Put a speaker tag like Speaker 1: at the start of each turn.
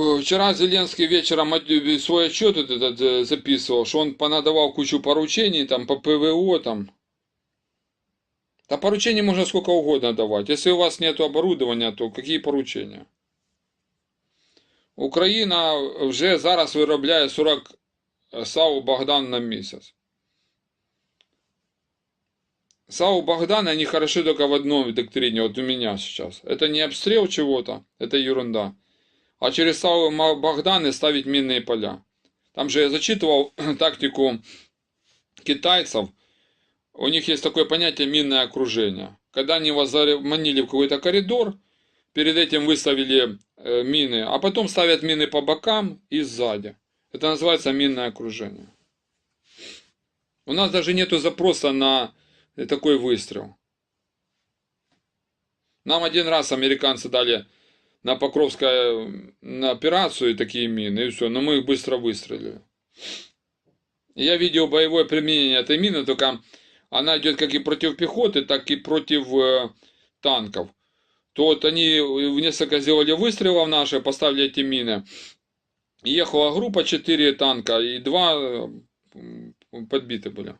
Speaker 1: Вчера Зеленский вечером от- свой отчет вот этот э, записывал, что он понадавал кучу поручений там по ПВО там. Да поручений можно сколько угодно давать. Если у вас нет оборудования, то какие поручения? Україна вже зараз виробляє 40 САУ Богдан на місяць. САУ Богдан, они хороши только в одной доктрине, вот у меня сейчас. Это не обстрел чего-то, это ерунда. А через САУ Богданы ставить минные поля. Там же я зачитывал тактику китайцев. У них есть такое понятие минное окружение. Когда они вас заманили в какой-то коридор, перед этим выставили э, мины, а потом ставят мины по бокам и сзади. Это называется минное окружение. У нас даже нету запроса на такой выстрел. Нам один раз американцы дали на Покровское на операцию такие мины, и все, но мы их быстро выстрелили. Я видел боевое применение этой мины, только она идет как и против пехоты, так и против э, танков. То вот они в несколько сделали выстрелов наши, поставили эти мины. Ехала группа 4 танка, и два подбиты были.